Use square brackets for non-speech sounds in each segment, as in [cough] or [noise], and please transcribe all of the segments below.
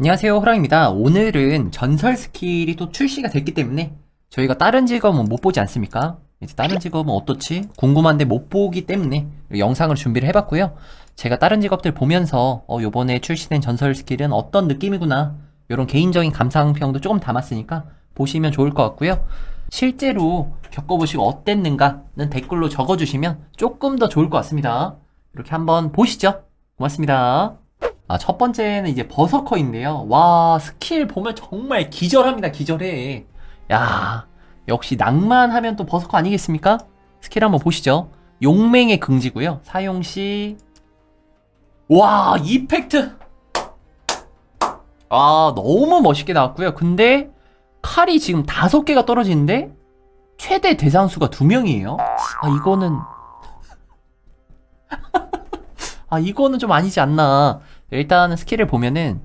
안녕하세요 호랑입니다. 오늘은 전설 스킬이 또 출시가 됐기 때문에 저희가 다른 직업은 못 보지 않습니까? 이제 다른 직업은 어떻지? 궁금한데 못 보기 때문에 영상을 준비를 해봤고요. 제가 다른 직업들 보면서 어 요번에 출시된 전설 스킬은 어떤 느낌이구나 이런 개인적인 감상평도 조금 담았으니까 보시면 좋을 것 같고요. 실제로 겪어보시고 어땠는가는 댓글로 적어주시면 조금 더 좋을 것 같습니다. 이렇게 한번 보시죠. 고맙습니다 아, 첫 번째는 이제 버서커인데요. 와, 스킬 보면 정말 기절합니다, 기절해. 야, 역시 낭만하면 또 버서커 아니겠습니까? 스킬 한번 보시죠. 용맹의 긍지고요. 사용 시 와, 이펙트. 아, 너무 멋있게 나왔고요. 근데 칼이 지금 다섯 개가 떨어지는데 최대 대상수가 두 명이에요. 아, 이거는 [laughs] 아, 이거는 좀 아니지 않나. 일단 스킬을 보면은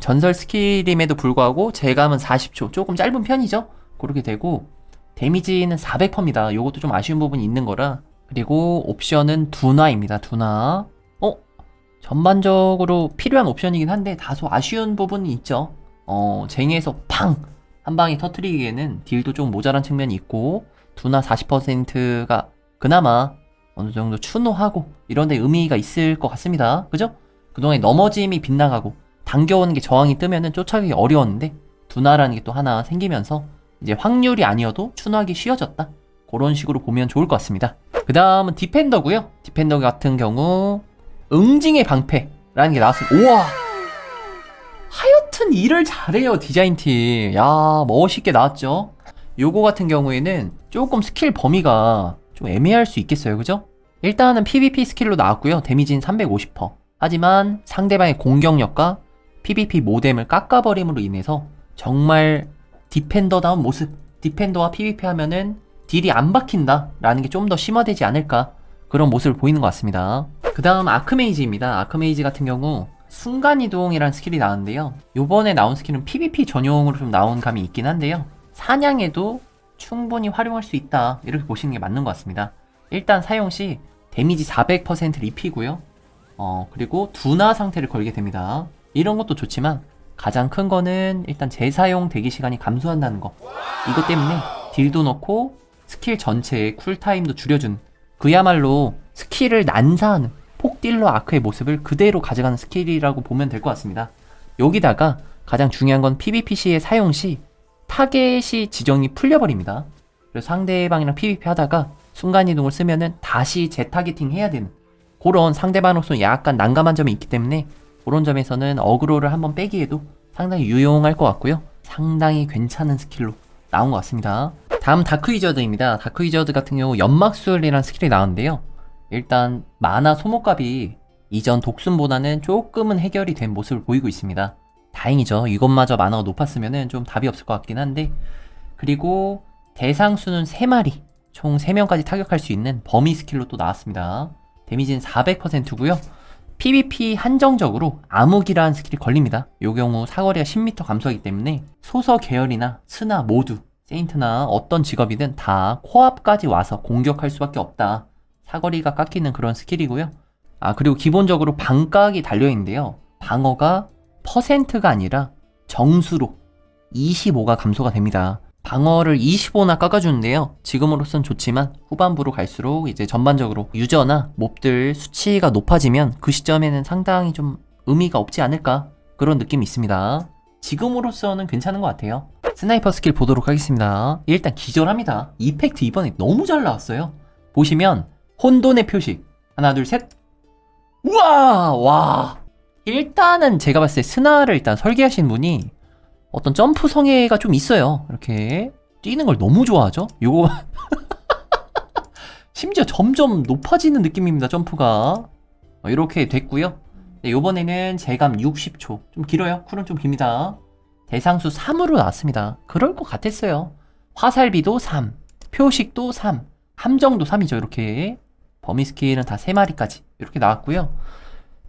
전설 스킬임에도 불구하고 제감은 40초. 조금 짧은 편이죠? 그렇게 되고 데미지는 400%입니다. 요것도 좀 아쉬운 부분이 있는 거라. 그리고 옵션은 두나입니다. 두나 어? 전반적으로 필요한 옵션이긴 한데 다소 아쉬운 부분이 있죠. 어 쟁에서 팡! 한 방에 터트리기에는 딜도 좀 모자란 측면이 있고 두나 40%가 그나마 어느 정도 추노하고 이런 데 의미가 있을 것 같습니다. 그죠? 그동안에 넘어짐이 빗나가고 당겨오는 게 저항이 뜨면은 쫓아가기 어려웠는데 두나라는 게 또 하나 생기면서 이제 확률이 아니어도 추노하기 쉬워졌다. 그런 식으로 보면 좋을 것 같습니다. 그 다음은 디펜더고요. 디펜더 같은 경우 응징의 방패라는 게 나왔습니다. 우와! 하여튼 일을 잘해요 디자인팀. 야 멋있게 나왔죠. 요거 같은 경우에는 조금 스킬 범위가 좀 애매할 수 있겠어요, 그죠? 일단은 PVP 스킬로 나왔고요. 데미지는 350%. 하지만 상대방의 공격력과 PVP 모뎀을 깎아버림으로 인해서 정말 디펜더다운 모습, 디펜더와 PVP 하면은 딜이 안 박힌다 라는 게 좀 더 심화되지 않을까 그런 모습을 보이는 것 같습니다. 그 다음 아크메이지입니다. 아크메이지 같은 경우 순간이동이라는 스킬이 나왔는데요. 요번에 나온 스킬은 PVP 전용으로 좀 나온 감이 있긴 한데요. 사냥에도 충분히 활용할 수 있다 이렇게 보시는 게 맞는 것 같습니다. 일단 사용 시 데미지 400% 리피고요. 어, 그리고 두나 상태를 걸게 됩니다. 이런 것도 좋지만 가장 큰 거는 일단 재사용 대기 시간이 감소한다는 거. 이것 때문에 딜도 넣고 스킬 전체의 쿨타임도 줄여준 그야말로 스킬을 난사하는 폭딜러 아크의 모습을 그대로 가져가는 스킬이라고 보면 될 것 같습니다. 여기다가 가장 중요한 건 PVPC의 사용 시 타겟이 지정이 풀려버립니다. 그래서 상대방이랑 PVP 하다가 순간이동을 쓰면은 다시 재타겟팅 해야 되는 그런 상대방으로서 약간 난감한 점이 있기 때문에 그런 점에서는 어그로를 한번 빼기에도 상당히 유용할 것 같고요. 상당히 괜찮은 스킬로 나온 것 같습니다. 다음 다크 위저드입니다. 다크 위저드 같은 경우 연막술이라는 스킬이 나왔는데요. 일단 마나 소모값이 이전 독순보다는 조금은 해결이 된 모습을 보이고 있습니다. 다행이죠. 이것마저 마나가 높았으면 좀 답이 없을 것 같긴 한데 그리고 대상 수는 3마리 총 3명까지 타격할 수 있는 범위 스킬로 또 나왔습니다. 데미지는 400%고요. PVP 한정적으로 암흑이라는 스킬이 걸립니다. 요 경우 사거리가 10m 감소하기 때문에 소서 계열이나 스나 모두 세인트나 어떤 직업이든 다 코앞까지 와서 공격할 수밖에 없다. 사거리가 깎이는 그런 스킬이고요. 아 그리고 기본적으로 방각이 달려있는데요. 방어가 퍼센트가 아니라 정수로 25가 감소가 됩니다. 방어를 25나 깎아주는데요. 지금으로선 좋지만 후반부로 갈수록 이제 전반적으로 유저나 몹들 수치가 높아지면 그 시점에는 상당히 좀 의미가 없지 않을까 그런 느낌이 있습니다. 지금으로서는 괜찮은 것 같아요. 스나이퍼 스킬 보도록 하겠습니다. 일단 기절합니다. 이펙트 이번에 너무 잘 나왔어요. 보시면 혼돈의 표식 하나 둘 셋. 우와 와 일단은 제가 봤을 때 스나를 일단 설계하신 분이 어떤 점프 성애가 좀 있어요. 이렇게 뛰는 걸 너무 좋아하죠. 요거 [laughs] 심지어 점점 높아지는 느낌입니다. 점프가 어, 이렇게 됐고요. 네, 요번에는 제감 60초 좀 길어요. 쿨은 좀 깁니다. 대상수 3으로 나왔습니다. 그럴 것 같았어요. 화살비도 3, 표식도 3, 함정도 3이죠. 이렇게 범위 스킬은 다 3마리까지 이렇게 나왔고요.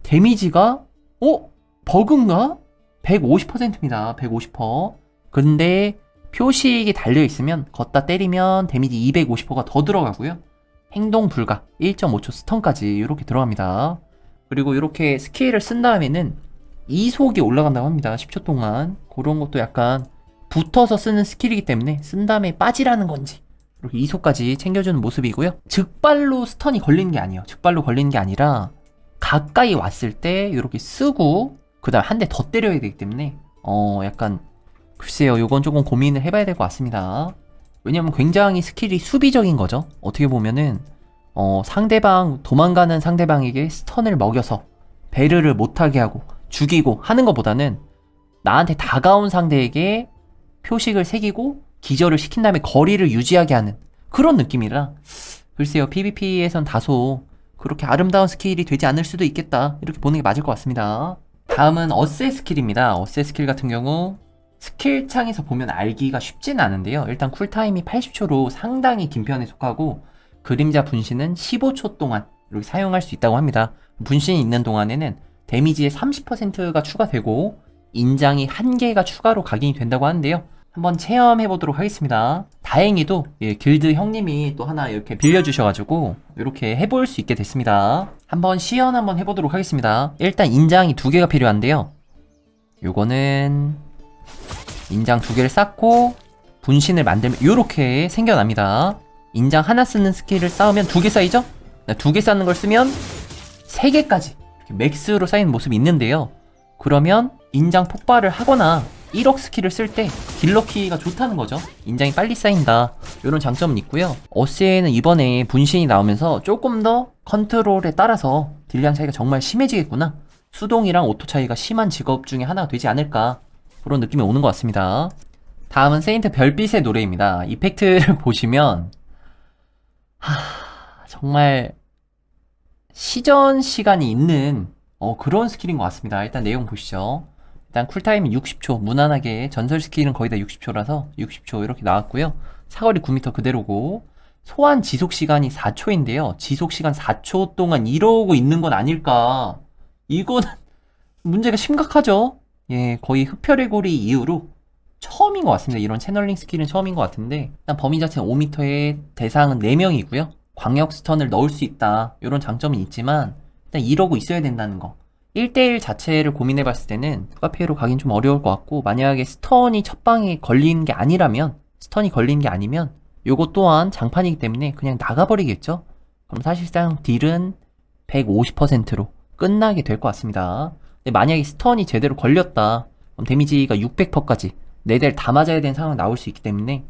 데미지가 어? 버그인가? 150%입니다. 150%. 근데 표식이 달려있으면 걷다 때리면 데미지 250%가 더 들어가고요. 행동 불가 1.5초 스턴까지 이렇게 들어갑니다. 그리고 이렇게 스킬을 쓴 다음에는 이속이 올라간다고 합니다. 10초 동안. 그런 것도 약간 붙어서 쓰는 스킬이기 때문에 쓴 다음에 빠지라는 건지 이렇게 이속까지 챙겨주는 모습이고요. 즉발로 스턴이 걸리는 게 아니에요. 즉발로 걸리는 게 아니라 가까이 왔을 때 이렇게 쓰고 그 다음 한 대 더 때려야 되기 때문에 어 약간 글쎄요. 요건 조금 고민을 해봐야 될 것 같습니다. 왜냐면 굉장히 스킬이 수비적인 거죠. 어떻게 보면은 어, 상대방 도망가는 상대방에게 스턴을 먹여서 베르를 못하게 하고 죽이고 하는 것보다는 나한테 다가온 상대에게 표식을 새기고 기절을 시킨 다음에 거리를 유지하게 하는 그런 느낌이라 글쎄요 PVP에선 다소 그렇게 아름다운 스킬이 되지 않을 수도 있겠다 이렇게 보는 게 맞을 것 같습니다 다음은 어세 스킬입니다. 어세 스킬 같은 경우 스킬 창에서 보면 알기가 쉽진 않은데요. 일단 쿨타임이 80초로 상당히 긴 편에 속하고 그림자 분신은 15초 동안 이렇게 사용할 수 있다고 합니다. 분신이 있는 동안에는 데미지의 30%가 추가되고 인장이 한 개가 추가로 각인이 된다고 하는데요. 한번 체험해 보도록 하겠습니다. 다행히도 예, 길드 형님이 또 하나 이렇게 빌려주셔가지고 이렇게 해볼 수 있게 됐습니다. 한번 시연 한번 해보도록 하겠습니다. 일단 인장이 두 개가 필요한데요. 요거는 인장 두 개를 쌓고 분신을 만들면 이렇게 생겨납니다. 인장 하나 쓰는 스킬을 쌓으면 두 개 쌓이죠? 두 개 쌓는 걸 쓰면 세 개까지 이렇게 맥스로 쌓이는 모습이 있는데요. 그러면 인장 폭발을 하거나 1억 스킬을 쓸 때 딜러키가 좋다는 거죠. 인장이 빨리 쌓인다. 이런 장점은 있고요. 어스에는 이번에 분신이 나오면서 조금 더 컨트롤에 따라서 딜량 차이가 정말 심해지겠구나. 수동이랑 오토 차이가 심한 직업 중에 하나가 되지 않을까. 그런 느낌이 오는 것 같습니다. 다음은 세인트 별빛의 노래입니다. 이펙트를 [laughs] 보시면 하... 정말 시전 시간이 있는 어, 그런 스킬인 것 같습니다. 일단 내용 보시죠. 일단 쿨타임이 60초, 무난하게 전설 스킬은 거의 다 60초라서 60초 이렇게 나왔고요. 사거리 9m 그대로고 소환 지속 시간이 4초인데요. 지속 시간 4초 동안 이러고 있는 건 아닐까. 이거는 [laughs] 문제가 심각하죠. 예, 거의 흡혈의 고리 이후로 처음인 것 같습니다. 이런 채널링 스킬은 처음인 것 같은데 일단 범위 자체는 5m의 대상은 4명이고요. 광역 스턴을 넣을 수 있다. 이런 장점이 있지만 일단 이러고 있어야 된다는 거. 1대1 자체를 고민해 봤을 때는 피해로 가긴 좀 어려울 것 같고 만약에 스턴이 첫 방에 걸리는 게 아니라면 스턴이 걸리는 게 아니면 요거 또한 장판이기 때문에 그냥 나가버리겠죠. 그럼 사실상 딜은 150%로 끝나게 될 것 같습니다. 근데 만약에 스턴이 제대로 걸렸다. 그럼 데미지가 600%까지 4대를 다 맞아야 되는 상황이 나올 수 있기 때문에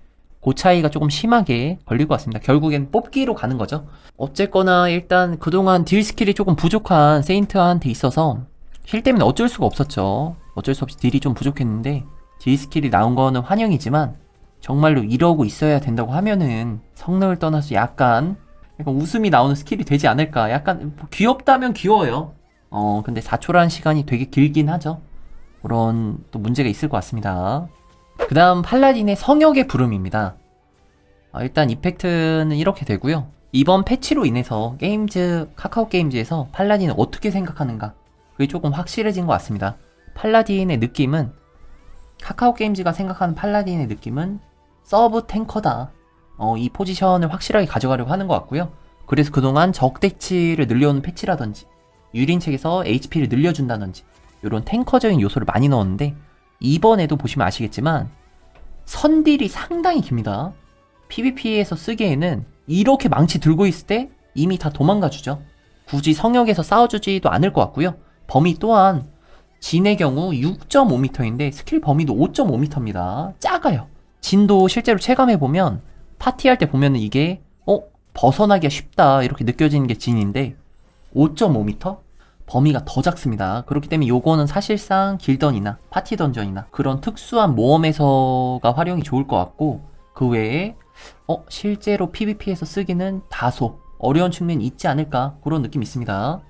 그 차이가 조금 심하게 걸릴 것 같습니다. 결국엔 뽑기로 가는 거죠. 어쨌거나 일단 그동안 딜 스킬이 조금 부족한 세인트한테 있어서 힐 때문에 어쩔 수가 없었죠. 어쩔 수 없이 딜이 좀 부족했는데 딜 스킬이 나온 거는 환영이지만 정말로 이러고 있어야 된다고 하면은 성능을 떠나서 약간 약간 웃음이 나오는 스킬이 되지 않을까. 약간 뭐 귀엽다면 귀여워요. 어 근데 4초라는 시간이 되게 길긴 하죠. 그런 또 문제가 있을 것 같습니다. 그 다음 팔라딘의 성역의 부름입니다. 어, 일단 이펙트는 이렇게 되고요. 이번 패치로 인해서 게임즈, 카카오 게임즈에서 팔라딘을 어떻게 생각하는가 그게 조금 확실해진 것 같습니다. 팔라딘의 느낌은 카카오 게임즈가 생각하는 팔라딘의 느낌은 서브 탱커다. 어, 이 포지션을 확실하게 가져가려고 하는 것 같고요. 그래서 그동안 적대치를 늘려오는 패치라든지 유린책에서 HP를 늘려준다든지 이런 탱커적인 요소를 많이 넣었는데 이번에도 보시면 아시겠지만 선딜이 상당히 깁니다. PVP에서 쓰기에는 이렇게 망치 들고 있을 때 이미 다 도망가 주죠. 굳이 성역에서 싸워주지도 않을 것 같고요. 범위 또한 진의 경우 6.5m인데 스킬 범위도 5.5m입니다. 작아요. 진도 실제로 체감해보면 파티할 때 보면은 이게 어? 벗어나기가 쉽다 이렇게 느껴지는 게 진인데 5.5m? 범위가 더 작습니다. 그렇기 때문에 요거는 사실상 길던이나 파티 던전이나 그런 특수한 모험에서가 활용이 좋을 것 같고 그 외에 어 실제로 PVP에서 쓰기는 다소 어려운 측면이 있지 않을까 그런 느낌이 있습니다.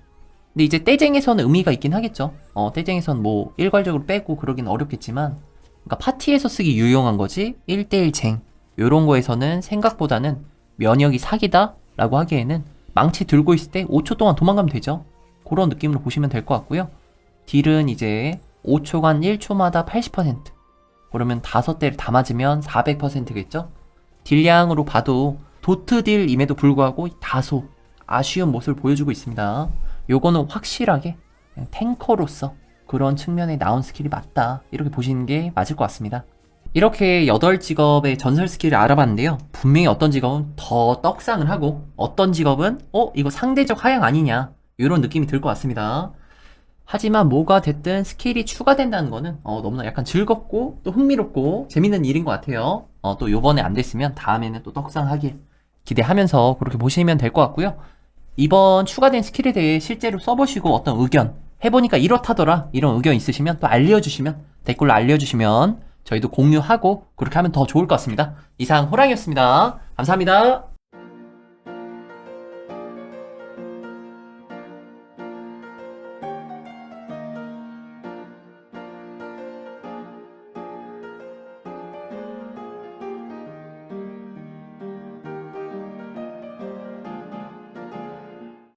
근데 이제 떼쟁에서는 의미가 있긴 하겠죠. 어 떼쟁에선 뭐 일괄적으로 빼고 그러긴 어렵겠지만 그러니까 파티에서 쓰기 유용한 거지 1대1 쟁 요런 거에서는 생각보다는 면역이 사기다 라고 하기에는 망치 들고 있을 때 5초 동안 도망가면 되죠. 그런 느낌으로 보시면 될 것 같고요. 딜은 이제 5초간 1초마다 80%. 그러면 5대를 다 맞으면 400%겠죠? 딜량으로 봐도 도트 딜임에도 불구하고 다소 아쉬운 모습을 보여주고 있습니다. 요거는 확실하게 탱커로서 그런 측면에 나온 스킬이 맞다. 이렇게 보시는 게 맞을 것 같습니다. 이렇게 8직업의 전설 스킬을 알아봤는데요. 분명히 어떤 직업은 더 떡상을 하고 어떤 직업은 어? 이거 상대적 하향 아니냐 이런 느낌이 들 것 같습니다. 하지만 뭐가 됐든 스킬이 추가된다는 거는 어, 너무나 약간 즐겁고 또 흥미롭고 재밌는 일인 것 같아요. 어, 또 요번에 안 됐으면 다음에는 또 떡상하길 기대하면서 그렇게 보시면 될 것 같고요. 이번 추가된 스킬에 대해 실제로 써보시고 어떤 의견 해보니까 이렇다더라 이런 의견 있으시면 또 알려주시면 댓글로 알려주시면 저희도 공유하고 그렇게 하면 더 좋을 것 같습니다. 이상 호랑이였습니다. 감사합니다.